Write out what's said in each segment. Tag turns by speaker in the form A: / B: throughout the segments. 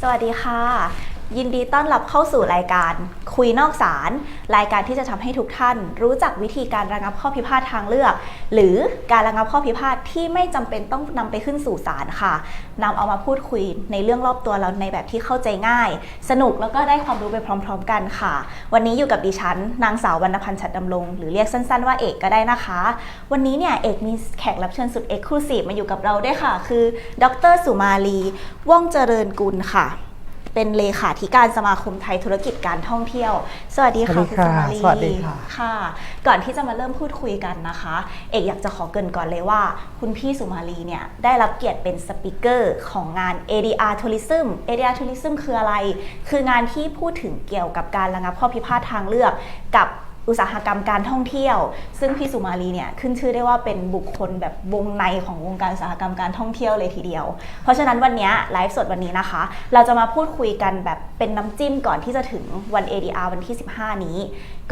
A: สวัสดีค่ะ ยินดีต้อนรับเข้าสู่รายการคุยนอกศาลรายการที่จะทำให้ทุกท่าน รู้จักวิธีการระงับข้อพิพาททางเลือก หรือการระงับข้อพิพาทที่ไม่จำเป็นต้องนำไปขึ้นสู่ศาลค่ะนำเอามาพูดคุยในเรื่องรอบตัวเราในแบบที่เข้าใจง่าย สนุกแล้วก็ได้ความรู้ไปพร้อม ๆ กันค่ะ วันนี้อยู่กับดิฉัน นางสาววรรณพันธ์ฉัดดำรงหรือเรียกสั้น ๆ ว่าเอกก็ได้นะคะ วันนี้เนี่ยเอกมีแขกรับเชิญสุดเอกคลูซีฟมาอยู่กับเราด้วยค่ะ คือ ดรสุมาลีว่องเจริญกุลค่ะ เป็นเลขาธิการสมาคมไทยธุรกิจการท่องเที่ยว สวัสดีค่ะ
B: สวัสดี
A: คุณ
B: ค่ะ
A: สุมาลี
B: สวัสดีค่ะ
A: ค่ะ ก่อนที่จะมาเริ่มพูดคุยกันนะคะ เอกอยากจะขอเกรินก่อนเลยว่า คุณพี่สุมาลีเนี่ยได้รับเกียรติเป็นสปิเกอร์ของงาน ADR Tourism ADR Tourism คืออะไร คืองานที่พูดถึงเกี่ยวกับการระงับข้อพิพาททางเลือกกับ อุตสาหกรรมการท่องเที่ยว ซึ่งพี่สุมาลีเนี่ยขึ้นชื่อได้ว่าเป็นบุคคลแบบวงในของวงการอุตสาหกรรมการท่องเที่ยวเลยทีเดียว เพราะฉะนั้นวันนี้ไลฟ์สดวันนี้นะคะ เราจะมาพูดคุยกันแบบเป็นน้ำจิ้มก่อนที่จะถึงวัน ADR วันที่ 15 นี้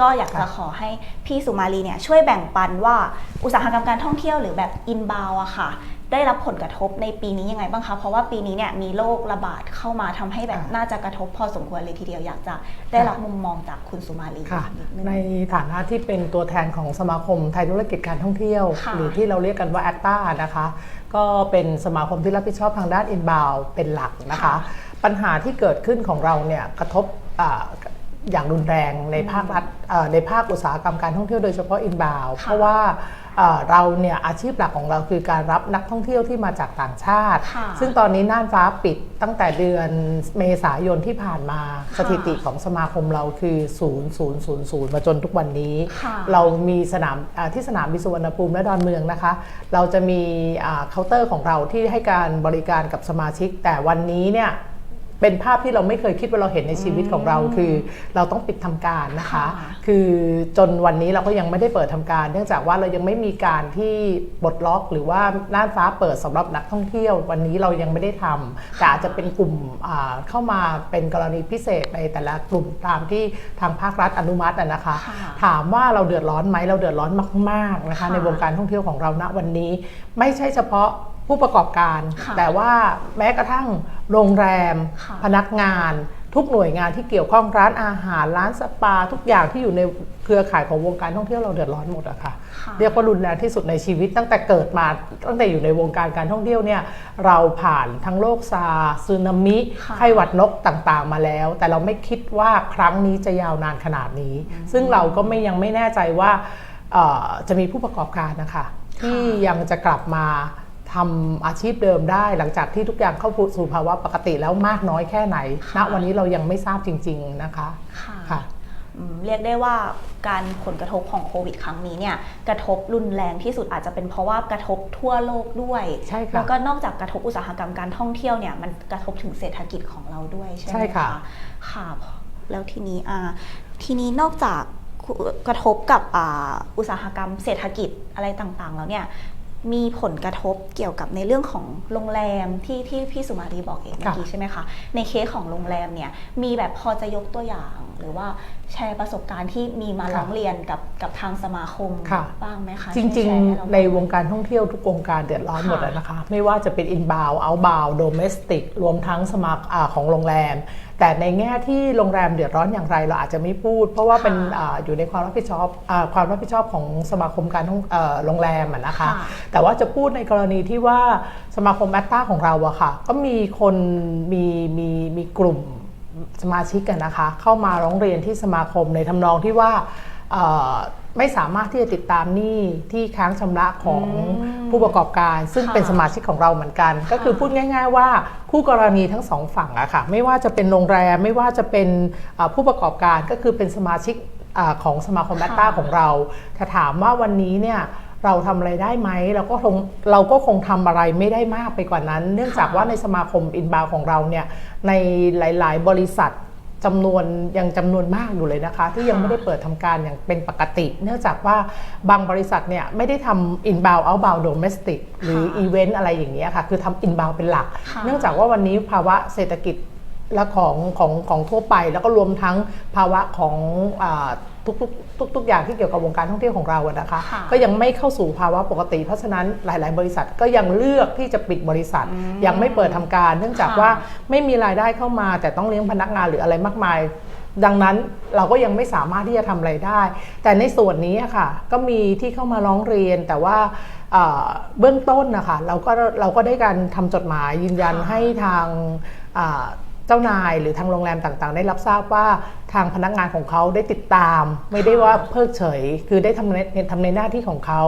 A: ก็อยากจะขอให้พี่สุมาลีเนี่ยช่วยแบ่งปันว่าอุตสาหกรรมการท่องเที่ยวหรือแบบอินบาวอะค่ะ ได้รับผลกระทบในปีนี้ยังไงบ้างคะ เพราะว่าปีนี้เนี่ยมีโรคระบาดเข้ามาทำให้แบบ
B: ค่ะ
A: น่าจะกระทบพอสมควรเลยทีเดียวอยากจะได้รับมุมมองจากคุณสุมาลี
B: ค่ะ
A: นิดนึง
B: ในฐานะที่เป็นตัวแทนของสมาคมไทยธุรกิจการท่องเที่ยว
A: ค่ะ
B: หรือที่เราเรียกกันว่าแอตตานะคะ ก็เป็นสมาคมที่รับผิดชอบทางด้านอินบาวเป็นหลักนะคะ
A: ค่ะ
B: ปัญหาที่เกิดขึ้นของเราเนี่ยกระทบอ่าอย่างรุนแรงในภาครัฐเอ่อในภาคอุตสาหกรรมการท่องเที่ยวโดยเฉพาะอินบาว
A: ค่ะ
B: เพราะว่า เอ่อเราเนี่ยอาชีพหลักของเราคือการรับนักท่องเที่ยวที่มาจากต่างชาติ
A: ค่ะ
B: ซึ่งตอนนี้น่านฟ้าปิดตั้งแต่เดือนเมษายนที่ผ่านมา
A: ค่ะ
B: สถิติของสมาคมเราคือ 0 0 0 0 มาจนทุกวันนี้
A: ค่ะ
B: เรามีสนามอ่าที่สนามบินสุวรรณภูมิและดอนเมืองนะคะ เราจะมีอ่าเคาน์เตอร์ของเราที่ให้การบริการกับสมาชิก แต่วันนี้เนี่ย เป็นภาพที่เราไม่เคยคิดว่าเราเห็นในชีวิตของเราคือ เราต้องปิดทำการนะคะ
A: ค่ะ
B: คือจนวันนี้เราก็ยังไม่ได้เปิดทำการ เนื่องจากว่าเรายังไม่มีการที่ปลดล็อก หรือว่าน่านฟ้าเปิดสำหรับนักท่องเที่ยว วันนี้เรายังไม่ได้ทำแต่อาจจะเป็นกลุ่มอ่าเข้ามาเป็นกรณีพิเศษในแต่ละกลุ่มตามที่ทางภาครัฐอนุมัติอะนะคะ
A: ค่ะ
B: ถามว่าเราเดือดร้อนไหมเราเดือดร้อนมาก ๆนะคะ
A: ค่ะ
B: ในวงการท่องเที่ยวของเราณวันนี้ ไม่ใช่เฉพาะ ผู้ประกอบการ
A: ค่ะ
B: แต่ว่าแม้กระทั่งโรงแรม
A: ค่ะ
B: พนักงาน ทุกหน่วยงานที่เกี่ยวข้องร้านอาหารร้านสปา ทุกอย่างที่อยู่ในเครือข่ายของวงการท่องเที่ยวเราเดือดร้อนหมดอะค่ะ
A: ค่ะ
B: เรียกว่ารุนแรงที่สุดในชีวิตตั้งแต่เกิดมาตั้งแต่อยู่ในวงการการท่องเที่ยวเนี่ยเราผ่านทั้งโรคซาร์สึนามิ
A: ค่ะ
B: ไข้หวัดนกต่างๆมาแล้ว แต่เราไม่คิดว่าครั้งนี้จะยาวนานขนาดนี้ ซึ่งเราก็ไม่ยังไม่แน่ใจว่าเอ่อจะมีผู้ประกอบการนะคะที่ยังจะกลับมา ทำอาชีพเดิมได้หลังจากที่ทุกอย่างเข้าสู่ภาวะปกติแล้วมากน้อยแค่ไหนณวันนี้เรายังไม่ทราบจริง ๆนะคะ
A: ค่ะ
B: ค่ะ
A: อืมเรียกได้ว่าการผลกระทบของโควิดครั้งนี้เนี่ยกระทบรุนแรงที่สุดอาจจะเป็นเพราะว่ากระทบทั่วโลกด้วย
B: ใช่ค่ะ
A: แล้วก็นอกจากกระทบอุตสาหกรรมการท่องเที่ยวเนี่ยมันกระทบถึงเศรษฐกิจของเราด้วยใช่ไหม
B: ใช่ค่ะ
A: ค่ะแล้วทีนี้อ่าทีนี้นอกจากกระทบกับอ่าอุตสาหกรรมเศรษฐกิจอะไรต่างๆ แล้วเนี่ย มีผลกระทบเกี่ยวกับในเรื่องของโรงแรมที่ที่พี่สุมารีบอกเองเมื่อกี้ใช่ไหมคะ ในเคสของโรงแรมเนี่ยมีแบบพอจะยกตัวอย่างหรือว่า แชร์ประสบการณ์ที่มีมา
B: ค่ะ
A: ร้องเรียนกับกับทางสมาคม
B: ค่ะ
A: บ้างไหมคะ
B: จ
A: ช่วย
B: ริง
A: แชร์ให้เรา
B: ๆในวงการท่องเที่ยวทุกวงการเดือดร้อน
A: ค่ะ
B: หมดแล้วนะคะ ไม่ว่าจะเป็น inbound outbound domestic รวมทั้งสมัครอ่าของโรงแรม แต่ในแง่ที่โรงแรมเดือดร้อนอย่างไรเราอาจจะไม่พูด เพราะว่าเป็น
A: ค่ะ
B: อาอยู่ในความรับผิดชอบอาความรับผิดชอบของสมาคมการท่องเอ่อโรงแรมอะนะคะ
A: ค่ะ
B: แต่ว่าจะพูดในกรณีที่ว่าสมาคมแอตตาของเราอะค่ะก็มีคนมีมีมีกลุ่ม สมาชิกกันนะคะ เข้ามาร้องเรียนที่สมาคมในทำนองที่ว่าเอ่อไม่สามารถที่จะติดตามหนี้ที่ค้างชำระของ
A: อืม
B: ผู้ประกอบการ ซึ่ง
A: ค่ะ
B: เป็นสมาชิกของเราเหมือนกัน ก็คือพูดง่าย ๆ ว่าคู่กรณีทั้งสองฝั่งอะค่ะไม่ว่าจะเป็นโรงแรมไม่ว่าจะเป็นอ่าผู้ประกอบการก็คือเป็นสมาชิกอาของสมาคมแอตตา
A: ค่ะ
B: ของเราถ้าถามว่าวันนี้เนี่ย เราทำอะไรได้ไหมเราก็คงเราก็คงทำอะไรไม่ได้มากไปกว่านั้น เนื่องจาก
A: ค่ะ
B: ว่าในสมาคมอินบาวของเราเนี่ยในหลาย ๆ บริษัทจำนวนยังจำนวนมากอยู่เลยนะคะ ที่ยัง
A: ค่ะ
B: ไม่ได้เปิดทำการอย่างเป็นปกติ เนื่องจากว่าบางบริษัทเนี่ยไม่ได้ทำ inbound outbound domestic หรือ
A: ค่ะ
B: event อะไรอย่างเงี้ยค่ะ คือทำ inbound เป็นหลัก
A: ค่ะ
B: เนื่องจากว่าวันนี้ภาวะเศรษฐกิจและของของของทั่วไป แล้วก็รวมทั้งภาวะของอาทุกๆ ทุก ๆ อย่างที่เกี่ยวกับวงการท่องเที่ยวของเราอะนะคะ
A: ค่ะ
B: ก็ยังไม่เข้าสู่ภาวะปกติ เพราะฉะนั้นหลาย ๆ บริษัทก็ยังเลือกที่จะปิดบริษัท ยังไม่เปิดทำการ เนื่องจาก
A: ค่ะ
B: ว่าไม่มีรายได้เข้ามา แต่ต้องเลี้ยงพนักงานหรืออะไรมากมาย ดังนั้นเราก็ยังไม่สามารถที่จะทำอะไรได้ แต่ในส่วนนี้อะค่ะ ก็มีที่เข้ามาร้องเรียนแต่ว่าเอ่อเบื้องต้นนะคะเราก็เราก็ได้การทำจดหมายยืนยัน
A: ค่ะ
B: ให้ทางอ่า เจ้านายหรือทางโรงแรมต่างๆ ได้รับทราบว่าทางพนักงานของเขาได้ติดตาม ไม่ได้ว่าเพิกเฉย คือได้ทำในทำในหน้าที่ของเขา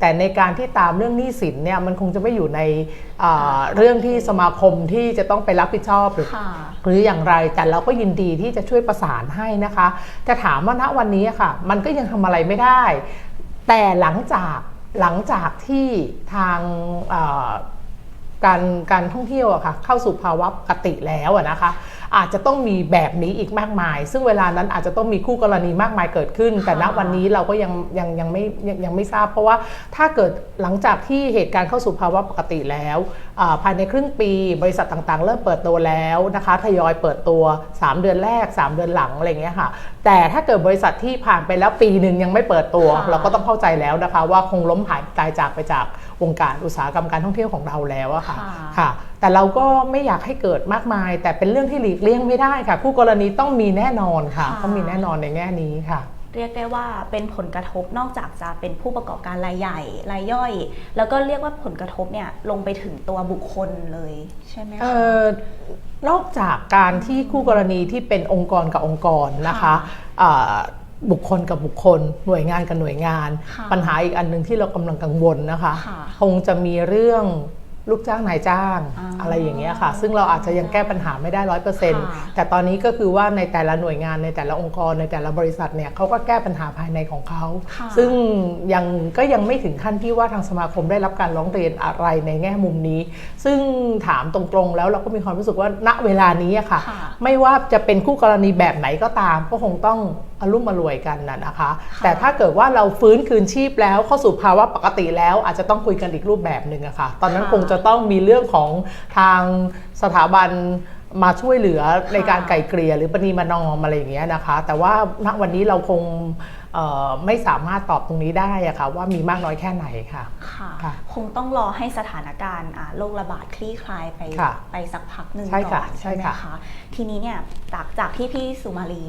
B: แต่ในการที่ตามเรื่องหนี้สินเนี่ยมันคงจะไม่อยู่ในอ่าเรื่องที่สมาคมที่จะต้องไปรับผิดชอบหรือ
A: ค่ะ
B: หรืออย่างไรแต่เราก็ยินดีที่จะช่วยประสานให้นะคะแต่ถามว่าณวันนี้อะค่ะ มันก็ยังทำอะไรไม่ได้ แต่หลังจากหลังจากที่ทางเอ่อ การการท่องเที่ยวอะค่ะเข้าสู่ภาวะปกติแล้วอะนะคะ อาจจะต้องมีแบบนี้อีกมากมาย ซึ่งเวลานั้นอาจจะต้องมีคู่กรณีมากมายเกิดขึ้น แต่ณวันนี้เราก็ยังยังยังไม่ยังยังไม่ทราบ เพราะว่าถ้าเกิดหลังจากที่เหตุการณ์เข้าสู่ภาวะปกติแล้วอ่าภายในครึ่งปีบริษัทต่างๆ เริ่มเปิดตัวแล้วนะคะทยอยเปิดตัว 3 เดือนแรก 3 เดือนหลังอะไรอย่างเงี้ยค่ะแต่ถ้าเกิดบริษัทที่ผ่านไปแล้วปีหนึ่งยังไม่เปิดตัว
A: ค่ะ
B: เราก็ต้องเข้าใจแล้วนะคะ ว่าคงล้มหายตายจากไปจาก วงการอุตสาหกรรมการท่องเที่ยวของเราแล้วอะค่ะ
A: ค่ะ
B: ค่ะ แต่เราก็ไม่อยากให้เกิดมากมาย แต่เป็นเรื่องที่หลีกเลี่ยงไม่ได้ค่ะ คู่กรณีต้องมีแน่นอนค่ะ
A: ค่ะ
B: ต้องมีแน่นอนในแง่นี้ค่ะ
A: เรียกได้ว่าเป็นผลกระทบนอกจากจะเป็นผู้ประกอบการรายใหญ่รายย่อย แล้วก็เรียกว่าผลกระทบเนี่ยลงไปถึงตัวบุคคลเลยใช่ไหม
B: เอ
A: คะ
B: อนอกจากการที่คู่กรณีที่เป็นองค์กรกับองค์กรนะคะ
A: ค่ะ
B: อ่า บุคคลกับบุคคล หน่วยงานกับหน่วยงาน
A: ค่ะ
B: ปัญหาอีกอันหนึ่งที่เรากำลังกังวลนะคะ
A: ค่ะ
B: คงจะมีเรื่องลูกจ้างนายจ้าง
A: อ่า
B: อะไรอย่างเงี้ยค่ะ ซึ่งเราอาจจะยังแก้ปัญหาไม่ได้ร้อยเปอร์เซ็นต์
A: ค่ะ
B: แต่ตอนนี้ก็คือว่าในแต่ละหน่วยงานในแต่ละองค์กรในแต่ละบริษัทเนี่ยเขาก็แก้ปัญหาภายในของเขา
A: ค่ะ
B: ซึ่งยังก็ยังไม่ถึงขั้นที่ว่าทางสมาคมได้รับการร้องเรียนอะไรในแง่มุมนี้ ซึ่งถามตรงๆ แล้วเราก็มีความรู้สึกว่าณเวลานี้อะค่ะ
A: ค่ะ
B: ไม่ว่าจะเป็นคู่กรณีแบบไหนก็ตาม ก็คงต้องอารมุ่มอรวยกันนะนะคะ
A: ค่ะ
B: แต่ถ้าเกิดว่าเราฟื้นคืนชีพแล้วเข้าสู่ภาวะปกติแล้วอาจจะต้องคุยกันอีกรูปแบบหนึ่งอะค่ะ ตอนนั้น
A: ค่ะ
B: คงจะต้องมีเรื่องของทางสถาบันมาช่วยเหลือในการไกล่เกลี่ยหรือปณีมานอมอะไรอย่างเงี้ยนะคะ แต่ว่าณวันนี้เราคงเอ่อ ไม่สามารถตอบตรงนี้ได้อะค่ะว่ามีมากน้อยแค่ไหนค่ะ
A: ค่ะ
B: ค่ะ
A: คงต้องรอให้สถานการณ์อ่าโรคระบาดคลี่คลายไป
B: ค่ะ
A: ไปสักพักหนึ่ง
B: ใช่
A: ก่
B: ค่ะ
A: อน
B: ใช่
A: ใช่ไหม
B: ค่ะ
A: คะทีนี้เนี่ยจากจากที่พี่สุมาลี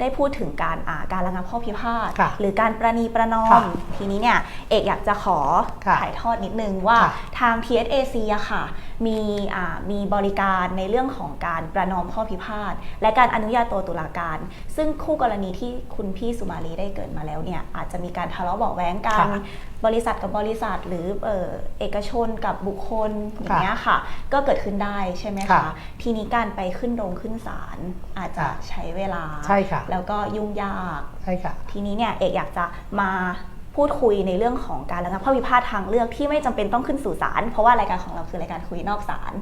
A: ได้พูดถึงการอ่าการระงับข้อพิพาท
B: ค่ะ
A: หรือการประนีประนอ
B: ค่ะ
A: ม ทีนี้เนี่ยเอกอยากจะขอ
B: ค่ะ
A: ถ่ายทอดนิดนึงว่า
B: ค่ะ
A: ทาง TSAC อะค่ะมีอ่ามีบริการในเรื่องของการประนอมข้อพิพาทและการอนุญาโตตุลาการ ซึ่งคู่กรณีที่คุณพี่สุมาลีได้เกิดมาแล้วเนี่ยอาจจะมีการทะเลาะเบาะแว้งกัน
B: ค่ะ
A: บริษัทกับบริษัทหรือเอ่อเอกชนกับบุคคลอย่าง
B: ค่ะ
A: เงี้ยค่ะ ก็เกิดขึ้นได้ใช่ไหม
B: ค่ะ
A: คะทีนี้การไปขึ้นโรงขึ้นศาลอาจจะ
B: ค่ะ
A: ใช้เวลา
B: ใช่ค่ะ
A: แล้วก็ยุ่งยาก
B: ใช่ค่ะ
A: ทีนี้เนี่ยเอกอยากจะมาพูดคุยในเรื่องของการระงับข้อพิพาททางเลือกที่ไม่จำเป็นต้องขึ้นสู่ศาลเพราะว่ารายการของเราคือรายการคุยนอกศาล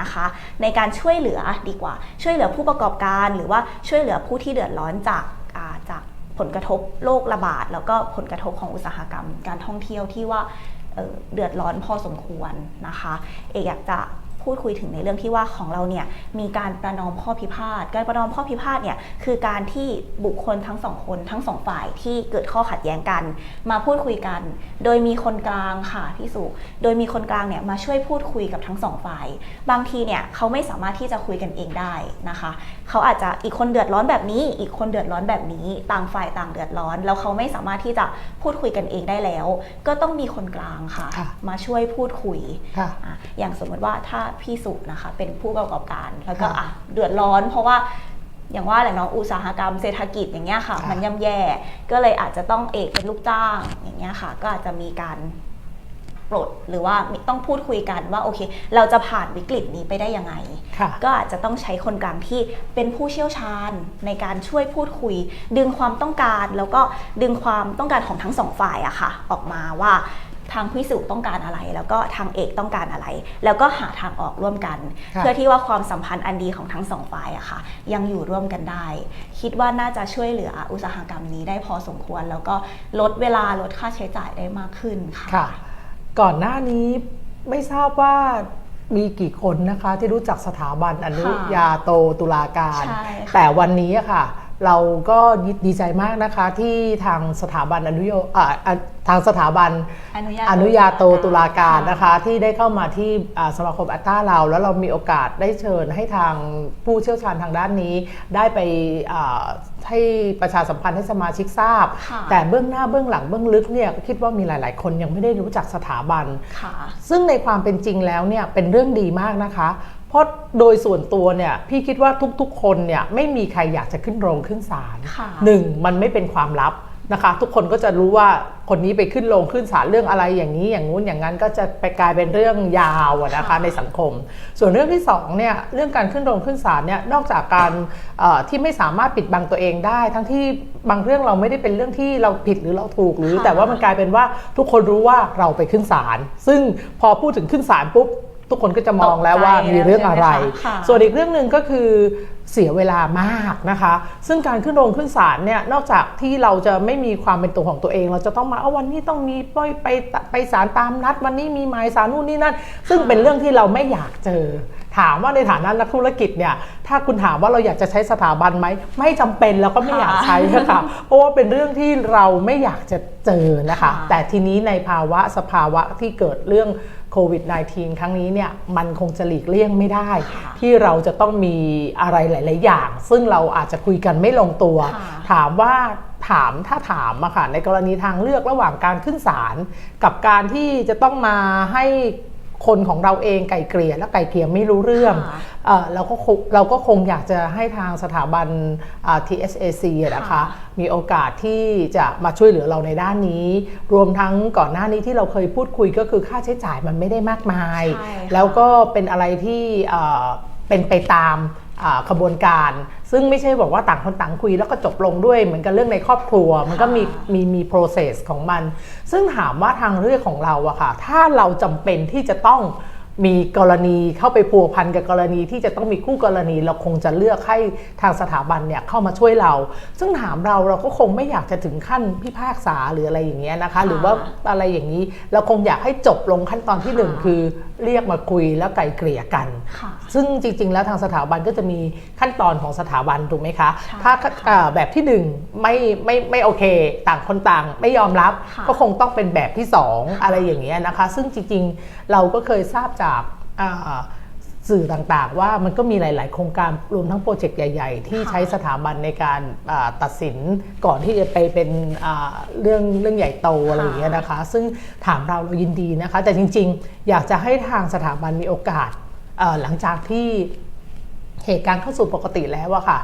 A: นะคะ ในการช่วยเหลือดีกว่า ช่วยเหลือผู้ประกอบการ หรือว่าช่วยเหลือผู้ที่เดือดร้อนจากอ่าจาก ผลกระทบโรคระบาด แล้วก็ผลกระทบของอุตสาหกรรม การท่องเที่ยวที่ว่าเเดือดร้อนพอสมควรนะคะ เอกอยากจะพูดคุยถึงในเรื่องที่ว่าของเราเนี่ยมีการประนอมข้อพิพาท การประนอมข้อพิพาทเนี่ยคือการที่บุคคลทั้งสองคนทั้งสองฝ่ายที่เกิดข้อขัดแย้งกัน มาพูดคุยกัน โดยมีคนกลางค่ะพี่สุโดยมีคนกลางเนี่ยมาช่วยพูดคุยกับทั้งสองฝ่าย บางทีเนี่ยเขาไม่สามารถที่จะคุยกันเองได้นะคะ เขาอาจจะอีกคนเดือดร้อนแบบนี้ อีกคนเดือดร้อนแบบนี้ ต่างฝ่ายต่างเดือดร้อน แล้วเขาไม่สามารถที่จะพูดคุยกันเองได้แล้ว ก็ต้องมีคนกลางค่ะ
B: ค่ะ
A: มาช่วยพูดคุย
B: ค่ะ
A: อะอย่างสมมติว่าถ้าพี่สุนะคะ เป็นผู้ประกอบการแล้วก็
B: ค่ะ
A: อะเดือดร้อน เพราะว่าอย่างว่าแหละเนาะอุตสาหกรรมเศรษฐกิจอย่างเงี้ยค่ะ
B: ค่ะ
A: มันย่ำแย่ก็เลยอาจจะต้องเอกเป็นลูกจ้างอย่างเงี้ยค่ะ ก็อาจจะมีการ ปลดหรือว่ามีต้องพูดคุยกันว่าโอเค เราจะผ่านวิกฤตนี้ไปได้ยังไง
B: ค่ะ
A: ก็อาจจะต้องใช้คนกลางที่เป็นผู้เชี่ยวชาญในการช่วยพูดคุย ดึงความต้องการแล้วก็ดึงความต้องการของทั้งสองฝ่ายอะค่ะ ออกมาว่าทางพิสุต้องการอะไร แล้วก็ทางเอกต้องการอะไร แล้วก็หาทางออกร่วมกัน
B: ค่ะ
A: เพื่อที่ว่าความสัมพันธ์อันดีของทั้งสองฝ่ายอะค่ะ ยังอยู่ร่วมกันได้ คิดว่าน่าจะช่วยเหลืออุตสาหกรรมนี้ได้พอสมควร แล้วก็ลดเวลาลดค่าใช้จ่ายได้มากขึ้นค่ะ
B: ค่ะ ก่อนหน้านี้ไม่ทราบว่ามีกี่คนนะคะที่รู้จักสถาบันอนุญาโตตุลาการ
A: ใช่ค่ะ
B: แต่วันนี้อะค่ะ เราก็ดีใจมากนะคะที่ทางสถาบันอนุโยอ่าอ่าทางสถาบัน
A: อนุญาโต
B: อนุญาโตตุลาการ
A: ค่ะ
B: นะคะที่ได้เข้ามาที่อ่าสมาคมอัตตาเรา แล้วเรามีโอกาสได้เชิญให้ทางผู้เชี่ยวชาญทางด้านนี้ ได้ไปอ่าให้ประชาสัมพันธ์ให้สมาชิกทราบ
A: ค่ะ
B: แต่เบื้องหน้าเบื้องหลังเบื้องลึกเนี่ยก็คิดว่ามีหลาย ๆ คนยังไม่ได้รู้จักสถาบัน
A: ค่ะ
B: ซึ่งในความเป็นจริงแล้วเนี่ยเป็นเรื่องดีมากนะคะ เพราะโดยส่วนตัวเนี่ยพี่คิดว่าทุกๆ คนเนี่ยไม่มีใครอยากจะขึ้นโรงขึ้นศาล
A: ค่ะ
B: หนึ่งมันไม่เป็นความลับนะคะทุกคนก็จะรู้ว่าคนนี้ไปขึ้นโรงขึ้นศาลเรื่องอะไรอย่างนี้อย่างงู้นอย่างนั้นก็จะไปกลายเป็นเรื่องยาวอะนะคะ
A: ค่ะ
B: ในสังคม ส่วนเรื่องที่สองเนี่ยเรื่องการขึ้นโรงขึ้นศาลเนี่ยนอกจากการเอ่อที่ไม่สามารถปิดบังตัวเองได้ ทั้งที่บางเรื่องเราไม่ได้เป็นเรื่องที่เราผิดหรือเราถูกหรือ
A: ค่ะ
B: แต่ว่ามันกลายเป็นว่าทุกคนรู้ว่าเราไปขึ้นศาลซึ่งพอพูดถึงขึ้นศาลปุ๊บ ทุกคนก็จะมองแล้วว่ามีเรื่องอะไร
A: ตกใจแล้วใช่ไหมคะค่ะ
B: ส่วนอีกเรื่องหนึ่งก็คือเสียเวลามากนะคะ ซึ่งการขึ้นโรงขึ้นศาลเนี่ยนอกจากที่เราจะไม่มีความเป็นตัวของตัวเอง เราจะต้องมาเอาวันนี้ต้องมีไปไปไปศาลตามนัด วันนี้มีหมายศาลนู่นนี่นั่นซึ่งเป็นเรื่องที่เราไม่อยากเจอ ถามว่าในฐานะนักธุรกิจเนี่ยถ้าคุณถามว่าเราอยากจะใช้สถาบันไหมไม่จำเป็นแล้วก็ไม่อยากใช้ค่ะเพราะว่าเป็นเรื่องที่เราไม่อยากจะเจอนะคะ
A: ค่ะ
B: แต่ทีนี้ในภาวะสภาวะที่เกิดเรื่องโควิด -19 ครั้งนี้เนี่ยมันคงจะหลีกเลี่ยงไม่ได้
A: ค่ะ
B: ที่เราจะต้องมีอะไรหลาย ๆ อย่าง ซึ่งเราอาจจะคุยกันไม่ลงตัว
A: ค่ะ
B: ถามว่าถามถ้าถามอะค่ะในกรณีทางเลือกระหว่างการขึ้นศาลกับการที่จะต้องมาให้ คนของเราเองไก่เกลี่ยและไก่เกลี่ยไม่รู้เรื่อง
A: ค่ะ
B: เอ่อเราก็คงเราก็คงอยากจะให้ทางสถาบันอ่า TSAC อะนะคะ
A: ค่ะ
B: มีโอกาสที่จะมาช่วยเหลือเราในด้านนี้ รวมทั้งก่อนหน้านี้ที่เราเคยพูดคุยก็คือค่าใช้จ่ายมันไม่ได้มากมาย
A: ใช่ค่ะ
B: แล้วก็เป็นอะไรที่เอ่อเป็นไปตามอ่าขบวนการ ซึ่งไม่ใช่บอกว่าต่างคนต่างคุยแล้วก็จบลงด้วยเหมือนกับเรื่องในครอบครัว มันก็มีมีมี process ของมัน ซึ่งถามว่าทางเลือกของเราอะค่ะ ถ้าเราจำเป็นที่จะต้อง มีกรณีเข้าไปพัวพันกับกรณีที่จะต้องมีคู่กรณี เราคงจะเลือกให้ทางสถาบันเนี่ยเข้ามาช่วยเรา ซึ่งถามเราเราก็คงไม่อยากจะถึงขั้นพิพากษาหรืออะไรอย่างเงี้ยนะคะ หรือว่าอะไรอย่างนี้เราคงอยากให้จบลงขั้นตอนที่หนึ่ง
A: ค่ะ
B: คือเรียกมาคุยแล้วไกลเกลี่ยกัน
A: ค่ะ
B: ซึ่งจริง ๆ แล้วทางสถาบันก็จะมีขั้นตอนของสถาบันถูกไหมคะ
A: ใช่
B: ถ้า
A: ค่ะ
B: อ่าแบบที่หนึ่งไม่ไม่ไม่โอเค ต่างคนต่างไม่ยอมรับ
A: ค่ะ
B: ก็คงต้องเป็นแบบที่สองอะไรอย่างเงี้ยนะคะ ซึ่งจริง ๆ เราก็เคยทราบจากอ่าสื่อต่างๆ ว่ามันก็มีหลาย ๆ โครงการรวมทั้งโปรเจกต์ใหญ่ ๆ ที่
A: ค่ะ
B: ใช้สถาบันในการอ่าตัดสินก่อนที่จะไปเป็นอ่าเรื่องเรื่องใหญ่โตอะไรอย่างเงี้ยนะคะ ซึ่งถามเราเรายินดีนะคะ แต่จริง ๆ อยากจะให้ทางสถาบันมีโอกาสเอ่อหลังจากที่เหตุการณ์เข้าสู่ปกติแล้วอะค่ะ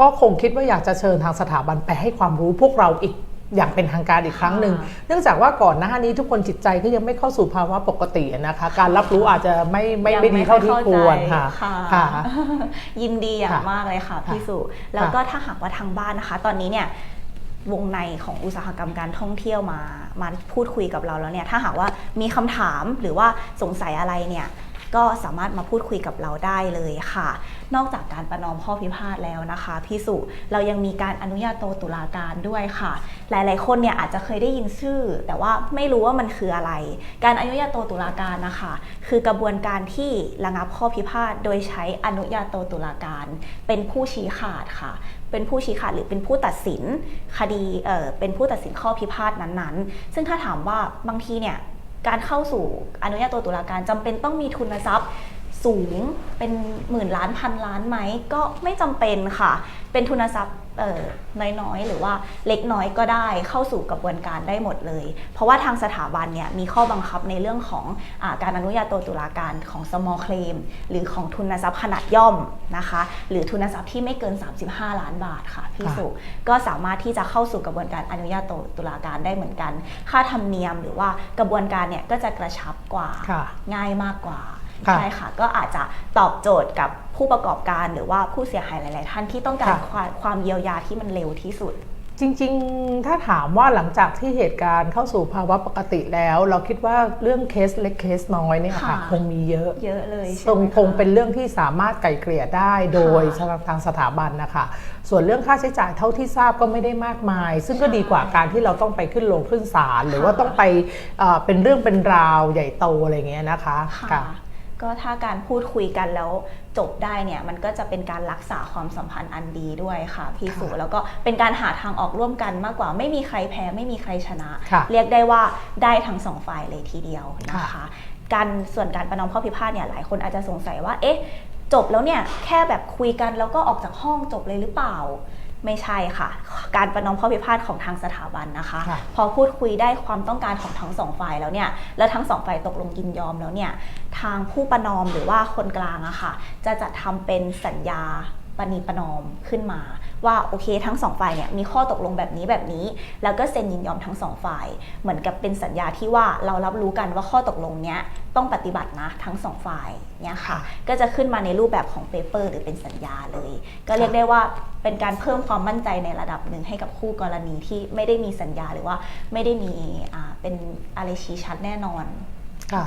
B: ก็คงคิดว่าอยากจะเชิญทางสถาบันไปให้ความรู้พวกเราอีก อย่างเป็นทางการอีกครั้งหนึ่ง
A: ค่ะ
B: เนื่องจากว่าก่อนหน้านี้ทุกคนจิตใจก็ยังไม่เข้าสู่ภาวะปกติอะนะคะ การรับรู้อาจจะไม่ไม่
A: ยัง
B: ไม่ดีเท่าที่
A: อย
B: ควร
A: ใจ
B: ค่ะ
A: ค่ะ
B: ค่ะ
A: ยินดีอย่าง
B: ค่ะ
A: มากเลยค่ะพี่สุแล้วก็ถ้าหากว่าทางบ้านนะคะ ตอนนี้เนี่ยวงในของอุตสาหกรรมการท่องเที่ยวมามาพูดคุยกับเราแล้วเนี่ยถ้าหากว่ามีคำถามหรือว่าสงสัยอะไรเนี่ยก็สามารถมาพูดคุยกับเราได้เลยค่ะ นอกจากการประนอมข้อพิพาทแล้วนะคะพี่สุเรายังมีการอนุญาโตตุลาการด้วยค่ะ หลายๆ คนเนี่ยอาจจะเคยได้ยินชื่อ แต่ว่าไม่รู้ว่ามันคืออะไร การอนุญาโตตุลาการนะคะ คือกระบวนการที่ระงับข้อพิพาทโดยใช้อนุญาโตตุลาการ เป็นผู้ชี้ขาดค่ะเป็นผู้ชี้ขาดหรือเป็นผู้ตัดสินคดีเอ่อเป็นผู้ตัดสินข้อพิพาทนั้นๆ ซึ่งถ้าถามว่าบางทีเนี่ยการเข้าสู่อนุญาโตตุลาการจำเป็นต้องมีทุนทรัพย์ สูงเป็นหมื่นล้านพันล้านไหมก็ไม่จำเป็นค่ะ เป็นทุนทรัพย์เอ่อน้อยๆ หรือว่าเล็กน้อยก็ได้เข้าสู่กระบวนการได้หมดเลย เพราะว่าทางสถาบันเนี่ยมีข้อบังคับในเรื่องของอาการอนุญาโตตุลาการของ small claim หรือของทุนทรัพย์ขนาดย่อมนะคะ หรือทุนทรัพย์ที่ไม่เกิน 35 ล้านบาทค่ะพี่
B: ค่ะ
A: สุก็สามารถที่จะเข้าสู่กระบวนการอนุญาโตตุลาการได้เหมือนกัน ค่าธรรมเนียมหรือว่ากระบวนการเนี่ยก็จะกระชับกว่า
B: ค่ะ
A: ง่ายมากกว่า
B: ค่ะ
A: ใช่ค่ะ ก็อาจจะตอบโจทย์กับผู้ประกอบการหรือว่าผู้เสียหายหลาย ๆ ท่านที่ต้องการ
B: ค่ะ
A: ความความเยียวยาที่มันเร็วที่สุด
B: จริงๆ ถ้าถามว่าหลังจากที่เหตุการณ์เข้าสู่ภาวะปกติแล้ว เราคิดว่าเรื่องเคสเล็กเคสน้อยเนี่ยค่ะ
A: ค่ะ
B: คงมีเยอะ
A: เยอะเลย
B: ท
A: ใช่
B: รง
A: ไหม
B: คงเป็นเรื่องที่สามารถไกล่เกลี่ยได้โดย
A: ค่ะ
B: ทางสถาบันนะคะ ส่วนเรื่องค่าใช้จ่ายเท่าที่ทราบก็ไม่ได้มากมาย ซึ่งก็ดีกว่าการที่เราต้องไปขึ้นโรงขึ้นศาลหรือว่าต้องไปเอ่อเป็นเรื่องเป็นราวใหญ่โตอะไรเงี้ยนะคะ
A: ค่ะ ก็ถ้าการพูดคุยกันแล้วจบได้เนี่ยมันก็จะเป็นการรักษาความสัมพันธ์อันดีด้วยค่ะพี่สุ
B: ค่ะ
A: แล้วก็เป็นการหาทางออกร่วมกันมากกว่า ไม่มีใครแพ้ไม่มีใครชนะ
B: ค่ะ
A: เรียกได้ว่าได้ทั้งสองฝ่ายเลยทีเดียวนะคะ
B: ค่ะ
A: การส่วนการประนอมข้อพิพาทเนี่ยหลายคนอาจจะสงสัยว่าเอ๊ะจบแล้วเนี่ยแค่แบบคุยกันแล้วก็ออกจากห้องจบเลยหรือเปล่า ไม่ใช่ค่ะ การประนอมข้อพิพาทของทางสถาบันนะคะ
B: ค่ะ
A: พอพูดคุยได้ความต้องการของทั้งสองฝ่ายแล้วเนี่ย แล้วทั้งสองฝ่ายตกลงยินยอมแล้วเนี่ย ทางผู้ประนอมหรือว่าคนกลางอะค่ะ จะจัดทำเป็นสัญญาปณีประนอมขึ้นมา ว่าโอเคทั้งสองฝ่ายเนี่ยมีข้อตกลงแบบนี้แบบนี้ แล้วก็เซ็นยินยอมทั้งสองฝ่าย เหมือนกับเป็นสัญญาที่ว่าเรารับรู้กันว่าข้อตกลงเนี้ยต้องปฏิบัตินะทั้งสองฝ่ายเนี่ยค่ะ ก็จะขึ้นมาในรูปแบบของเปเปอร์หรือเป็นสัญญาเลย ก็เรียกได้ว่าเป็นการเพิ่มความมั่นใจในระดับหนึ่งให้กับคู่กรณีที่ไม่ได้มีสัญญาหรือว่าไม่ได้มีอ่าเป็นอะไรชี้ชัดแน่นอน
B: ค่ะ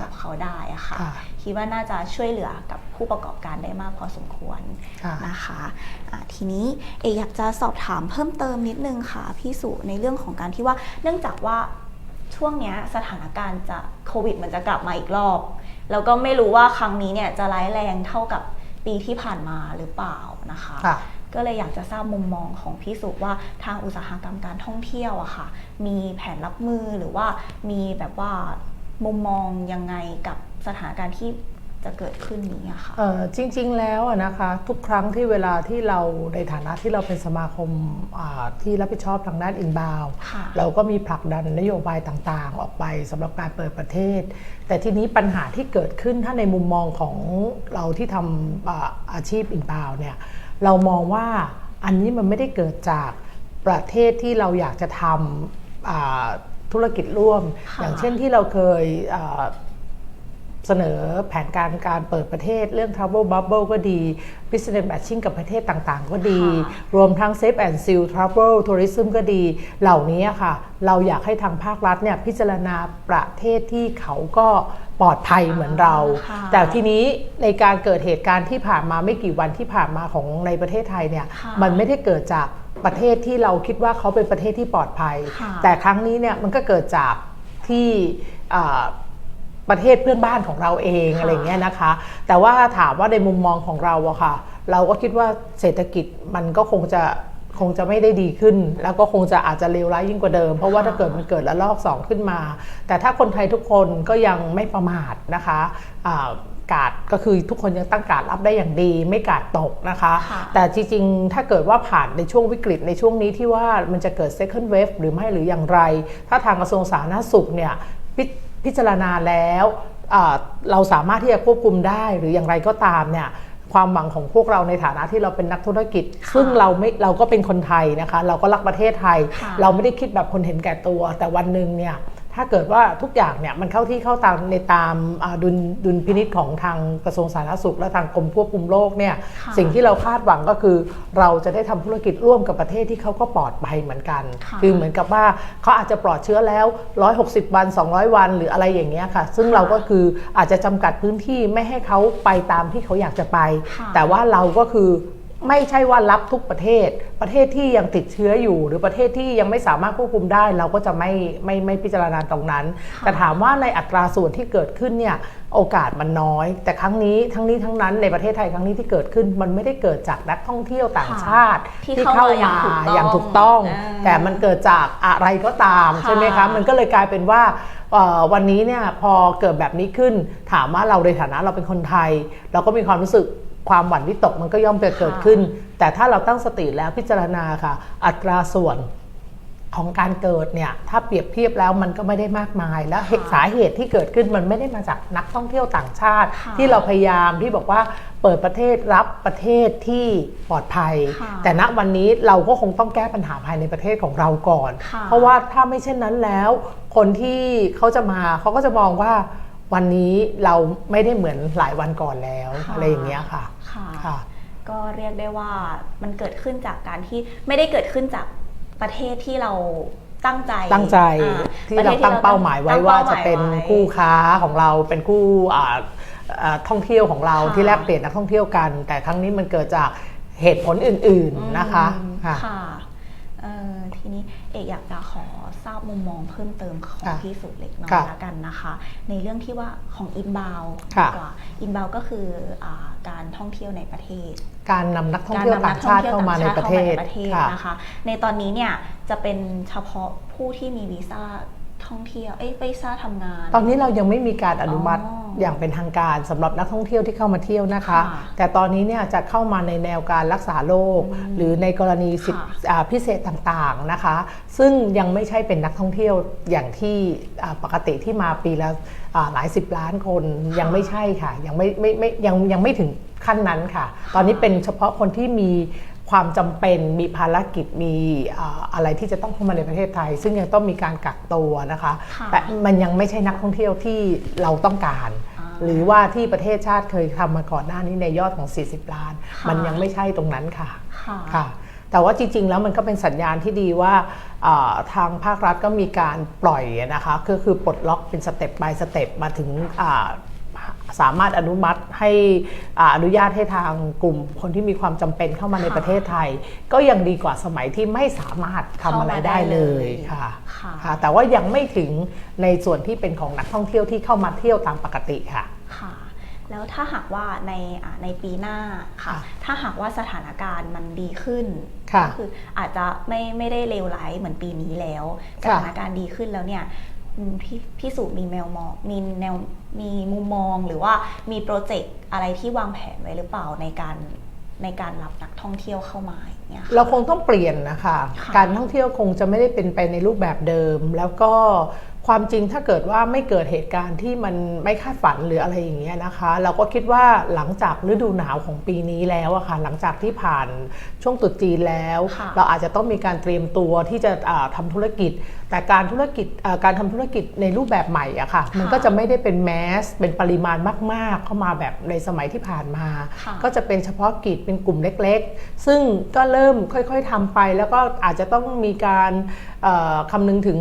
A: กับเขาได้อะค่ะ
B: ค่ะ
A: คิดว่าน่าจะช่วยเหลือกับผู้ประกอบการได้มากพอสมควร
B: ค่ะ
A: นะคะอะทีนี้เอกอยากจะสอบถามเพิ่มเติมนิดนึงค่ะพี่สุในเรื่องของการที่ว่า เนื่องจากว่าช่วงเนี้ยสถานการณ์จะโควิด มันจะกลับมาอีกรอบ แล้วก็ไม่รู้ว่าครั้งนี้เนี่ยจะร้ายแรงเท่ากับปีที่ผ่านมาหรือเปล่านะคะ
B: ค่ะ
A: ก็เลยอยากจะทราบมุมมองของพี่สุว่าทางอุตสาหกรรมการท่องเที่ยวอะค่ะ มีแผนรับมือหรือว่ามีแบบว่า มุมมองยังไงกับสถานการณ์ที่จะเกิดขึ้นนี้อะค่ะ
B: เอ่อจริง ๆ แล้วอะนะคะ ทุกครั้งที่เวลาที่เราในฐานะที่เราเป็นสมาคมอ่าที่รับผิดชอบทางด้านอินบาว
A: ค่ะ
B: เราก็มีผลักดันนโยบายต่างๆ ออกไปสำหรับการเปิดประเทศ แต่ทีนี้ปัญหาที่เกิดขึ้นถ้าในมุมมองของเราที่ทำอ่าอาชีพอินบาวเนี่ยเรามองว่าอันนี้มันไม่ได้เกิดจากประเทศที่เราอยากจะทำอ่า ธุรกิจร่วม
A: ค่ะ
B: อย่างเช่นที่เราเคยอ่าเสนอแผนการการเปิดประเทศเรื่อง Travel Bubble ก็ดี Business Matching กับประเทศต่างๆ ก็ดี
A: ค่ะ
B: รวมทั้ง Safe and Seal Travel Tourism ก็ดี เหล่านี้ค่ะ เราอยากให้ทางภาครัฐเนี่ยพิจารณาประเทศที่เขาก็ปลอดภัยเหมือนเรา
A: ค่ะ
B: แต่ทีนี้ในการเกิดเหตุการณ์ที่ผ่านมาไม่กี่วันที่ผ่านมาของในประเทศไทยเนี่ย
A: ค่ะ
B: มันไม่ได้เกิดจาก ประเทศที่เราคิดว่าเขาเป็นประเทศที่ปลอดภัย
A: ค่ะ
B: แต่ครั้งนี้เนี่ยมันก็เกิดจากที่อ่าประเทศเพื่อนบ้านของเราเอง
A: ค่ะ
B: อะไรเงี้ยนะคะ แต่ว่าถามว่าในมุมมองของเราอะค่ะ เราก็คิดว่าเศรษฐกิจมันก็คงจะคงจะไม่ได้ดีขึ้น แล้วก็คงจะอาจจะเลวร้ายยิ่งกว่าเดิม เพราะว่าถ้าเกิดมันเกิดระลอกสองขึ้นมา แต่ถ้าคนไทยทุกคนก็ยังไม่ประมาทนะคะอ่า กาดก็คือทุกคนยังตั้งการรับได้อย่างดีไม่กาดตกนะคะ
A: ค่ะ
B: แต่จริงๆ ถ้าเกิดว่าผ่านในช่วงวิกฤตในช่วงนี้ที่ว่ามันจะเกิด second wave หรือไม่หรืออย่างไร ถ้าทางกระทรวงสาธารณสุขเนี่ยพิพิจารณาแล้วอ่าเราสามารถที่จะควบคุมได้หรืออย่างไรก็ตามเนี่ยความหวังของพวกเราในฐานะที่เราเป็นนักธุรกิจ
A: ค่ะ
B: ซึ่งเราไม่เราก็เป็นคนไทยนะคะ เราก็รักประเทศไทย
A: ค่ะ
B: เราไม่ได้คิดแบบคนเห็นแก่ตัว แต่วันหนึ่งเนี่ย ถ้าเกิดว่าทุกอย่างเนี่ยมันเข้าที่เข้าตามในตามอ่าดุลดุลพินิษของทางกระทรวงสาธารณสุข และทางกรมควบคุมโรคเนี่ย
A: ค่ะ
B: สิ่งที่เราคาดหวังก็คือ เราจะได้ทำธุรกิจร่วมกับประเทศที่เขาก็ปลอดภัยเหมือนกัน
A: ค่ะ
B: คือเหมือนกับว่าเขาอาจจะปลอดเชื้อแล้ว 160 วัน 200 วัน หรืออะไรอย่างเงี้ยค่ะ ซึ่ง
A: ค่ะ
B: เราก็คืออาจจะจำกัดพื้นที่ไม่ให้เขาไปตามที่เขาอยากจะไป
A: ค่ะ
B: แต่ว่าเราก็คือ ไม่ใช่ว่ารับทุกประเทศ ประเทศที่ยังติดเชื้ออยู่ หรือประเทศที่ยังไม่สามารถควบคุมได้ เราก็จะไม่ไม่ไม่พิจารณาตรงนั้น
A: ค่ะ
B: แต่ถามว่าในอัตราส่วนที่เกิดขึ้นเนี่ยโอกาสมันน้อย แต่ครั้งนี้ทั้งนี้ทั้งนั้นในประเทศไทยครั้งนี้ที่เกิดขึ้นมันไม่ได้เกิดจากนักท่องเที่ยวต่างชาติ
A: ที่เข้ามาอย่างถูกต้อง
B: อย่างถูกต้อง
A: อ่า
B: แต่มันเกิดจากอะไรก็ตาม
A: ค่ะ
B: ใช่ไหมคะมันก็เลยกลายเป็นว่าเอ่อวันนี้เนี่ยพอเกิดแบบนี้ขึ้น ถามว่าเราในฐานะเราเป็นคนไทย เราก็มีความรู้สึก ความหวั่นวิตกมันก็ย่อมจะเกิดขึ้น แต่ถ้าเราตั้งสติแล้วพิจารณาค่ะ อัตราส่วนของการเกิดเนี่ยถ้าเปรียบเทียบแล้วมันก็ไม่ได้มากมาย และเหตุ
A: ค่ะ
B: สาเหตุที่เกิดขึ้นมันไม่ได้มาจากนักท่องเที่ยวต่างชาติ
A: ค่ะ
B: ที่เราพยายามที่บอกว่าเปิดประเทศรับประเทศที่ปลอดภัย
A: ค่ะ
B: แต่ณวันนี้เราก็คงต้องแก้ปัญหาภายในประเทศของเราก่อน
A: ค่ะ
B: เพราะว่าถ้าไม่เช่นนั้นแล้ว คนที่เขาจะมาเขาก็จะมองว่า วันนี้เราไม่ได้เหมือนหลายวันก่อนแล้ว
A: ค่ะ
B: อะไรอย่างเงี้ยค่ะ
A: ค่ะ
B: ค่ะ
A: ก็เรียกได้ว่ามันเกิดขึ้นจากการที่ไม่ได้เกิดขึ้นจากประเทศที่เราตั้งใจ
B: ตั้งใจ
A: อ่า
B: ที่
A: ประ
B: เรา
A: ทศ
B: ตั้งเป้าหมายไว้
A: ตั้ง
B: ว่า
A: เป้หม
B: จะเป็น
A: ไว้
B: คู่ค้าของเราเป็นคู่อ่าอ่าท่องเที่ยวของเรา
A: ค่ะ
B: ที่แลกเปลี่ยนนักท่องเที่ยวกัน แต่ครั้งนี้มันเกิดจากเหตุผลอื่น ๆนะคะ
A: อืม
B: ค่ะ
A: ค่ะเอ่อทีนี้ เอกอยากจะขอทราบมุมมองเพิ่มเติมของ
B: ค่ะ
A: พี่สุดเล็กน้อย
B: ค่ะ
A: ละกันนะคะ ในเรื่องที่ว่าของอินบาว
B: ค่ะ
A: กว่าอินบาวก็คืออาการท่องเที่ยวในประเทศ
B: การนำนักท่องเที่ยวต่างชาติเข้ามาในประเทศ
A: เข้ามาในประเทศ
B: ค่ะ
A: นะคะ ในตอนนี้เนี่ยจะเป็นเฉพาะผู้ที่มีวีซ่า ท่องเที่ยวเอ้ยวีซ่าทำงาน
B: ตอนนี้เรายังไม่มีการอนุมัติ
A: อ๋อ
B: อย่างเป็นทางการสำหรับนักท่องเที่ยวที่เข้ามาเที่ยวนะคะ
A: ค่ะ
B: แต่ตอนนี้เนี่ยจะเข้ามาในแนวการรักษาโรคหรือในกรณีสิทธิ
A: ค่ะ
B: อ่าพิเศษต่างๆนะคะ ซึ่งยังไม่ใช่เป็นนักท่องเที่ยวอย่างที่อ่าปกติที่มาปีละอ่าหลายสิบล้านคนยังไม่ใช่ค่ะ ยังไม่ไม่ไม่ยังยังไม่ถึงขั้นนั้นค่ะ ตอนนี้เป็นเฉพาะคนที่มี ความจำเป็นมีภารกิจมีอ่าอะไรที่จะต้องเข้ามาในประเทศไทย ซึ่งยังต้องมีการกักตัวนะคะ
A: ค่ะ
B: แต่มันยังไม่ใช่นักท่องเที่ยวที่เราต้องการ
A: อ่า
B: หรือว่าที่ประเทศชาติเคยทำมาก่อนหน้านี้ในยอดของ 40 ล้าน
A: ค่ะ
B: มันยังไม่ใช่ตรงนั้นค่ะ
A: ค่ะ
B: ค่ะแต่ว่าจริง ๆ แล้วมันก็เป็นสัญญาณที่ดีว่าอ่าทางภาครัฐก็มีการปล่อยนะคะก็คือปลดล็อกเป็นสเต็ป by สเต็ปมาถึงอ่า สามารถอนุมัติให้อ่าอนุญาตให้ทางกลุ่มคนที่มีความจำเป็นเข้ามาใน
A: ค่ะ
B: ประเทศไทย ก็ยังดีกว่าสมัยที่ไม่สามารถทำอะไรได้เลยค่ะ
A: ค่ะ
B: ค่ะ แต่ว่ายังไม่ถึงในส่วนที่เป็นของนักท่องเที่ยวที่เข้ามาเที่ยวตามปกติค่ะ
A: ค่ะ แล้วถ้าหากว่าในอ่าในปีหน้าค่ะ
B: ค่ะ
A: ถ้าหากว่าสถานการณ์มันดีขึ้น
B: ค่ะ
A: ก็คืออาจจะไม่ไม่ได้เลวร้ายเหมือนปีนี้แล้วส
B: ค่ะ
A: ถานการณ์ดีขึ้นแล้วเนี่ยอืม พี่พี่สุมีแนวมองมีแนวมีมุมมองหรือว่ามีโปรเจกต์อะไรที่วางแผนไว้หรือเปล่าในการในการรับนักท่องเที่ยวเข้ามาอย่างเงี้ยค่ะ
B: เราคงต้องเปลี่ยนนะคะ
A: ค่ะ
B: การท่องเที่ยวคงจะไม่ได้เป็นไปในรูปแบบเดิม แล้วก็ ความจริงถ้าเกิดว่าไม่เกิดเหตุการณ์ที่มันไม่คาดฝันหรืออะไรอย่างเงี้ยนะคะ เราก็คิดว่าหลังจากฤดูหนาวของปีนี้แล้วอะค่ะหลังจากที่ผ่านช่วงตรุษจีนแล้ว
A: ค่ะ
B: เราอาจจะต้องมีการเตรียมตัวที่จะอ่าทำาธุรกิจ แต่การธุรกิจอ่าการทำธุรกิจในรูปแบบใหม่อะค่ะ มันก็จะไม่ได้เป็นแมสเป็นปริมาณมาก ๆ เข้ามาแบบในสมัยที่ผ่านมา
A: ค่ะ
B: ก็จะเป็นเฉพาะกิจเป็นกลุ่มเล็ก ๆ ซึ่งก็เริ่มค่อย ๆทำไป แล้วก็อาจจะต้องมีการเอ่อคำนึงถึง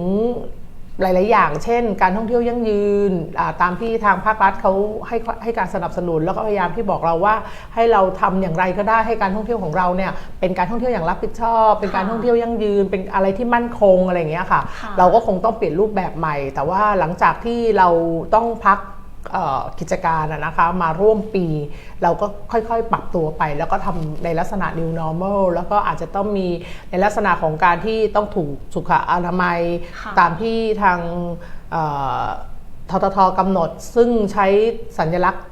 B: หลาย ๆ อย่าง เช่น การท่องเที่ยวยั่งยืนอ่าตามที่ทางภาครัฐเขาให้ให้การสนับสนุน แล้วก็พยายามที่บอกเราว่าให้เราทำอย่างไรก็ได้ให้การท่องเที่ยวของเราเนี่ยเป็นการท่องเที่ยวอย่างรับผิดชอบ เป็นการ
A: ค่ะ
B: ท่องเที่ยวยั่งยืน เป็นอะไรที่มั่นคงอะไรอย่างเงี้ยค่ะ
A: ค่ะ
B: เราก็คงต้องเปลี่ยนรูปแบบใหม่ แต่ว่าหลังจากที่เราต้องพักเอ่อ กิจการอะนะคะมาร่วมปี เราก็ค่อยๆ ปรับตัวไป แล้วก็ทำในลักษณะ new normal แล้วก็อาจจะต้องมีในลักษณะของการที่ต้องถูกสุขอนามัย
A: ค่ะ
B: ตามที่ทางเอ่อ ทททกำหนดซึ่งใช้สัญลักษณ์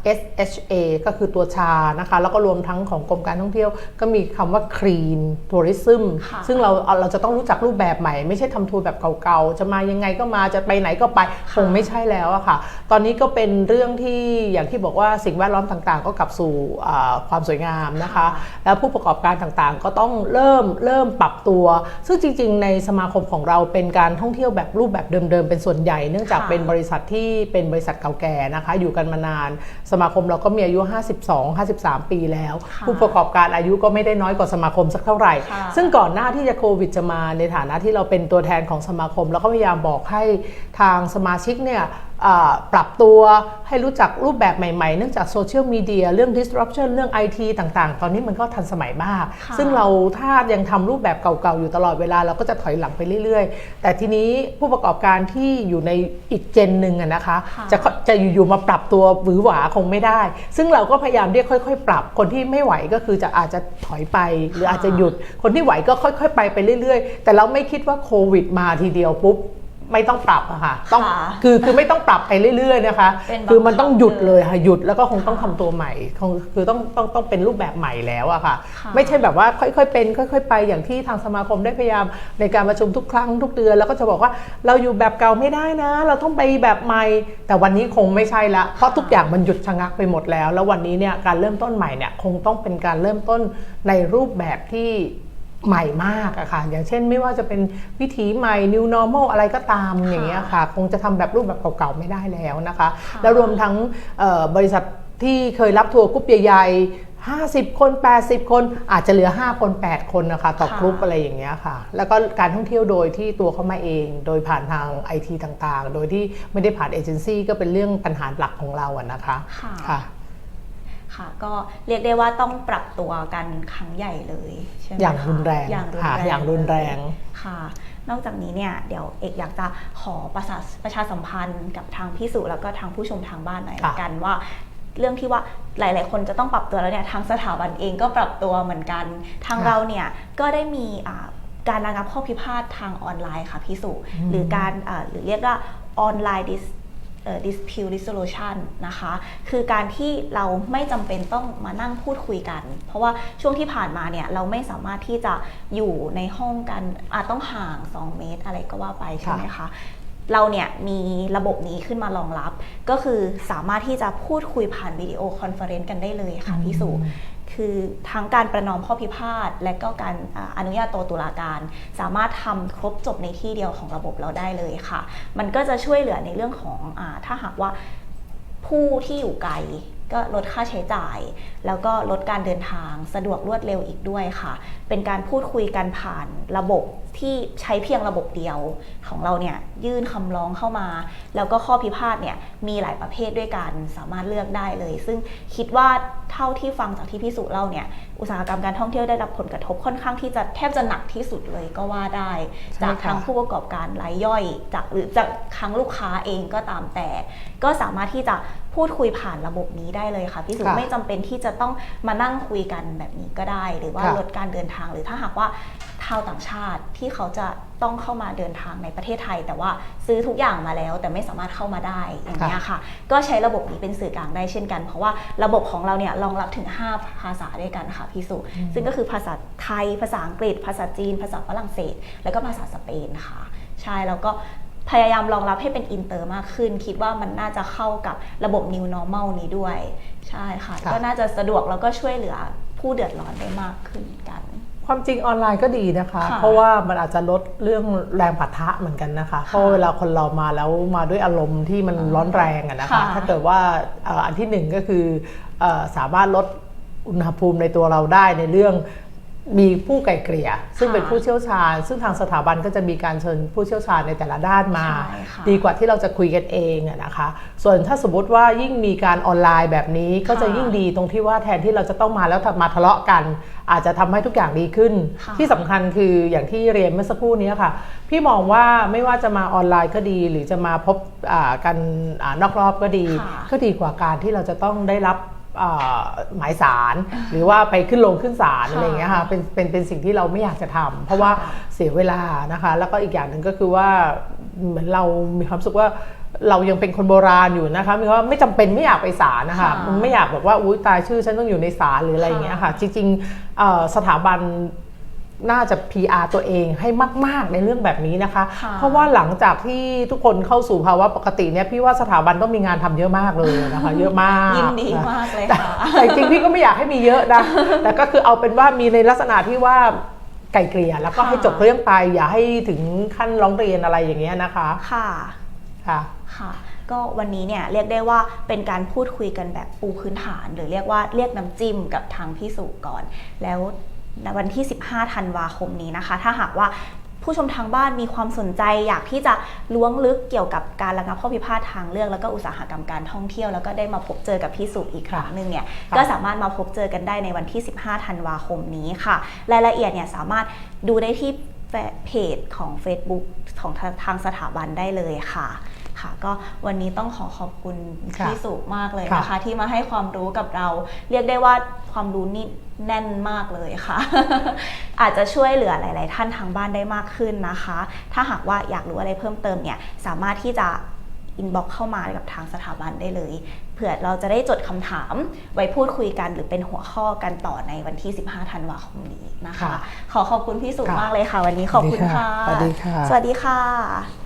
B: SHA ก็คือตัวชานะคะ แล้วก็รวมทั้งของกรมการท่องเที่ยว ก็มีคำว่า clean tourism
A: ค่ะ
B: ซึ่งเราเอาเราจะต้องรู้จักรูปแบบใหม่ ไม่ใช่ทำทัวร์แบบเก่าๆ จะมายังไงก็มาจะไปไหนก็ไป คงไม่ใช่แล้วอะค่ะ ตอนนี้ก็เป็นเรื่องที่อย่างที่บอกว่าสิ่งแวดล้อมต่างๆ ก็กลับสู่อ่าความสวยงามนะคะ
A: ค่ะ
B: แล้วผู้ประกอบการต่างๆ ก็ต้องเริ่มเริ่มปรับตัว ซึ่งจริง ๆ ในสมาคมของเราเป็นการท่องเที่ยวแบบรูปแบบเดิมๆเป็นส่วนใหญ่ เนื่องจาก
A: ค่ะ
B: เป็นบริษัทที่เป็นบริษัทเก่าแก่นะคะ อยู่กันมานาน สมาคมเราก็มีอายุ 52 53 ปีแล้ว
A: ค่ะ
B: ผู้ประกอบการอายุก็ไม่ได้น้อยกว่าสมาคมสักเท่าไหร่
A: ค่ะ
B: ซึ่งก่อนหน้าที่จะโควิดจะมาในฐานะที่เราเป็นตัวแทนของสมาคม แล้วก็พยายามบอกให้ทางสมาชิกเนี่ยอ่า ปรับตัวให้รู้จักรูปแบบใหม่ๆ เนื่องจากโซเชียลมีเดียเรื่อง disruption เรื่อง IT ต่างๆ ตอนนี้มันก็ทันสมัยมาก
A: ค่ะ
B: ซึ่งเราถ้ายังทำรูปแบบเก่าๆ อยู่ตลอดเวลาเราก็จะถอยหลังไปเรื่อยๆ แต่ทีนี้ผู้ประกอบการที่อยู่ในอีกเจนหนึ่งอะนะคะ
A: ค่ะ
B: จะจะอยู่ๆมาปรับตัวหวือหวาคงไม่ได้ ซึ่งเราก็พยายามเรียกค่อย ๆ ปรับคนที่ไม่ไหวก็คือจะอาจจะถอยไป หรืออาจจะหยุดคนที่ไหวก็ค่อย ๆ ไปไปเรื่อยๆ แต่เราไม่คิดว่าโควิดมาทีเดียวปุ๊บ ไม่ต้องปรับอะค่ะต้อง
A: ค่ะ
B: คือคือไม่ต้องปรับไปเรื่อยๆนะคะ
A: เป็นบังคับ
B: คือมันต้องหยุดเลยค่ะหยุดแล้วก็คงต้อง
A: ค่ะ
B: ทำตัวใหม่คงคือต้องต้องต้องเป็นรูปแบบใหม่แล้วอะค่ะ
A: ค่ะ
B: ไม่ใช่แบบว่าค่อยๆเป็น ค่อย ๆ ไปอย่างที่ทางสมาคมได้พยายามในการประชุมทุกครั้งทุกเดือนแล้วก็จะบอกว่าเราอยู่แบบเก่าไม่ได้นะ เราต้องไปแบบใหม่ แต่วันนี้คงไม่ใช่ละ เพราะทุกอย่างมันหยุดชะงักไปหมดแล้ว แล้ววันนี้เนี่ยการเริ่มต้นใหม่เนี่ยคงต้องเป็นการเริ่มต้นในรูปแบบที่ ใหม่มากอะค่ะ อย่างเช่นไม่ว่าจะเป็นวิถีใหม่ new normal อะไรก็ตามอย่างเงี้ยค่ะ คงจะทำแบบรูปแบบเก่าๆไม่ได้แล้วนะคะ
A: ค่ะ
B: แล้วรวมทั้งเอ่อบริษัทที่เคยรับทัวร์กรุ๊ปใหญ่ๆ50 คน 80 คนอาจจะเหลือ 5 คน 8 คนนะคะ ต่อ
A: ค่ะ
B: กรุ๊ปอะไรอย่างเงี้ยค่ะ แล้วก็การท่องเที่ยวโดยที่ตัวเขามาเอง โดยผ่านทางไอทีต่างๆ โดยที่ไม่ได้ผ่านเอเจนซี่ก็เป็นเรื่องปัญหาหลักของเราอะนะคะ
A: ค่ะ
B: ค่ะ
A: ค่ะ ก็เรียกได้ว่าต้องปรับตัวกันครั้งใหญ่เลยใช่ไหม
B: อย่าง
A: คะ
B: รุนแรง
A: อย่างรุน
B: ค่ะ
A: แรง
B: อย่างรุนแรง
A: ค่ะ นอกจากนี้เนี่ยเดี๋ยวเอกอยากจะขอประชาประชาสัมพันธ์กับทางพี่สุแล้วก็ทางผู้ชมทางบ้านหน่อย
B: ค่ะ
A: ละกันว่าเรื่องที่ว่าหลาย ๆ คนจะต้องปรับตัวแล้วเนี่ยทางสถาบันเองก็ปรับตัวเหมือนกัน ทางเราเนี่ยก็ได้มีอ่าการระงับข้อพิพาททางออนไลน์ค่ะพี่สุ
B: อืม
A: หรือการอ่าหรือเรียกว่าออนไลน์ dis เอ่อ dispute resolution นะคะ คือการที่เราไม่จำเป็นต้องมานั่งพูดคุยกัน เพราะว่าช่วงที่ผ่านมาเนี่ยเราไม่สามารถที่จะอยู่ในห้องกันอาจต้องห่าง 2 เมตรอะไรก็ว่าไปใช่ไหมคะเราเนี่ยมีระบบนี้ขึ้นมารองรับ ก็คือสามารถที่จะพูดคุยผ่านวิดีโอคอนเฟอเรนซ์กันได้เลยค่ะพี่สุ คือทั้งการประนอมข้อพิพาท และก็การอนุญาโตตุลาการ สามารถทำครบจบในที่เดียวของระบบเราได้เลยค่ะ มันก็จะช่วยเหลือในเรื่องของอถ้าหากว่าผู้ที่อยู่ไกลก็ลดค่าใช้จ่าย แล้วก็ลดการเดินทางสะดวกรวดเร็วอีกด้วยค่ะ เป็นการพูดคุยกันผ่านระบบที่ใช้เพียงระบบเดียวของเราเนี่ยยื่นคำร้องเข้ามา แล้วก็ข้อพิพาทเนี่ยมีหลายประเภทด้วยกันสามารถเลือกได้เลย ซึ่งคิดว่าเท่าที่ฟังจากที่พี่สุเล่าเนี่ยอุตสาหกรรมการท่องเที่ยวได้รับผลกระทบค่อนข้างที่จะแทบจะหนักที่สุดเลยก็ว่าได้
B: ใช่
A: จาก
B: ค่ะ
A: ทั้งผู้ประกอบการรายย่อย จากหรือจากครั้งลูกค้าเองก็ตามแต่ ก็สามารถที่จะพูดคุยผ่านระบบนี้ได้เลยค่ะพี่สุ
B: ค่ะ
A: ไม่จำเป็นที่จะต้องมานั่งคุยกันแบบนี้ก็ได้ หรือว่า
B: ค่ะ
A: ลดการเดินทางหรือถ้าหากว่าชาวต่างชาติที่เขาจะต้องเข้ามาเดินทางในประเทศไทย แต่ว่าซื้อทุกอย่างมาแล้ว แต่ไม่สามารถเข้ามาได้อย่างนี้ยค่ะ ก็ใช้ระบบนี้เป็นสื่อกลางได้เช่นกัน เพราะว่าระบบของเราเนี่ยรองรับถึง 5 ภาษาด้วยกันค่ะพี่สุ ซึ่งก็คือภาษาไทย ภาษาอังกฤษ ภาษาจีน ภาษาฝรั่งเศส แล้วก็ภาษาสเปนค่ะ ใช่แล้วก็พยายามรองรับให้เป็นอินเตอร์มากขึ้น คิดว่ามันน่าจะเข้ากับระบบ New Normal นี้ด้วย ใช่ค่ะ
B: ค่ะ
A: ก็น่าจะสะดวกแล้วก็ช่วยเหลือผู้เดือดร้อนได้มากขึ้นกัน
B: ความจริงออนไลน์ก็ดีนะคะ
A: ค่ะ
B: เพราะว่ามันอาจจะลดเรื่องแรงปะทะเหมือนกันนะคะ เพราะเวลาคนเรามาแล้วมาด้วยอารมณ์ที่มันร้อนแรงอะนะคะ
A: ค่ะ
B: ถ้าเกิดว่าเอ่ออันที่หนึ่งก็คือเออสามารถลดอุณหภูมิในตัวเราได้ในเรื่องมีผู้ไกลเกลี่ย ซึ่ง
A: ค่ะ
B: เป็นผู้เชี่ยวชาญ ซึ่งทางสถาบันก็จะมีการเชิญผู้เชี่ยวชาญในแต่ละด้านมา
A: ใช่ค่ะ
B: ดีกว่าที่เราจะคุยกันเองอะนะคะ ส่วนถ้าสมมติว่ายิ่งมีการออนไลน์แบบนี้ก็จะยิ่งดีตรงที่ว่าแทนที่เราจะต้องมาแล้วมาทะเลาะกัน อาจจะทำให้ทุกอย่างดีขึ้น
A: ค่ะ
B: ที่สำคัญคืออย่างที่เรียนเมื่อสักครู่นี้ค่ะ พี่มองว่าไม่ว่าจะมาออนไลน์ก็ดี หรือจะมาพบอ่ากันอานอกรอบก็ดี
A: ค่ะ
B: ก็ดีกว่าการที่เราจะต้องได้รับอ่าหมายสารหรือว่าไปขึ้นลงขึ้นศาล
A: ค่ะ
B: อะไรอย่างเงี้ยค่ะเป็นเป็นเป็นสิ่งที่เราไม่อยากจะทำเพราะว่า
A: ค่ะ
B: เสียเวลานะคะ แล้วก็อีกอย่างหนึ่งก็คือว่าเหมือนเรามีความรู้สึกว่า เรายังเป็นคนโบราณอยู่นะคะมีว่าไม่จำเป็นไม่อยากไปศาลนะคะ
A: ค่ะ
B: มันไม่อยากแบบว่าอุ้ยตายชื่อฉันต้องอยู่ในศาลหรืออะไรอย่างเงี้ยค่ะ จริงๆเอ่อสถาบันน่าจะ PR ตัวเองให้มาก ๆ ในเรื่องแบบนี้นะคะ
A: ค่ะ
B: เพราะว่าหลังจากที่ทุกคนเข้าสู่ภาวะปกติเนี่ยพี่ว่าสถาบันต้องมีงานทำเยอะมากเลยนะคะ เยอะมาก
A: ยินดี
B: นะ
A: มากเลย
B: แต่
A: ค่ะ
B: แต่จริงๆพี่ก็ไม่อยากให้มีเยอะนะแต่ก็คือเอาเป็นว่ามีในลักษณะที่ว่าไก่เกลี่ยแล้วก็
A: ค่ะ
B: ให้จบเรื่องไปอย่าให้ถึงขั้นร้องเรียนอะไรอย่างเงี้ยนะคะ
A: ค่ะ
B: ค่ะ
A: ค่ะ ก็วันนี้เนี่ยเรียกได้ว่าเป็นการพูดคุยกันแบบปูพื้นฐาน หรือเรียกว่าเรียกน้ำจิ้มกับทางพี่สุก่อน แล้ววันที่ 15 ธันวาคมนี้นะคะ ถ้าหากว่าผู้ชมทางบ้านมีความสนใจอยากที่จะล้วงลึกเกี่ยวกับการระงับข้อพิพาททางเลือก แล้วก็อุตสาหกรรมการท่องเที่ยว แล้วก็ได้มาพบเจอกับพี่สุอีกครั้งหนึ่งเนี่ยก็สามารถมาพบเจอกันได้ในวันที่ 15 ธันวาคมนี้ค่ะ รายละเอียดเนี่ยสามารถดูได้ที่เพจของ Facebook ของทางสถาบันได้เลยค่ะ ค่ะ ก็วันนี้ต้องขอขอบคุณ
B: ค่ะ
A: พี่สุมากเลย
B: ค่ะ
A: นะคะ ที่มาให้ความรู้กับเรา เรียกได้ว่าความรู้นี่แน่นมากเลยค่ะ อาจจะช่วยเหลือหลาย ๆ ท่านทางบ้านได้มากขึ้นนะคะ ถ้าหากว่าอยากรู้อะไรเพิ่มเติมเนี่ยสามารถที่จะอินบ็อกเข้ามากับทางสถาบันได้เลย เผื่อเราจะได้จดคำถาม ไว้พูดคุยกันหรือเป็นหัวข้อกันต่อในวันที่ 15 ธันวาคมนี้นะคะ
B: ค่ะ
A: ขอขอบคุณพี่สุ
B: ค่ะ
A: มากเลยค่ะ วันนี้ขอบคุณค่ะ
B: สวัสดีค่ะ
A: สวัสดีค่ะ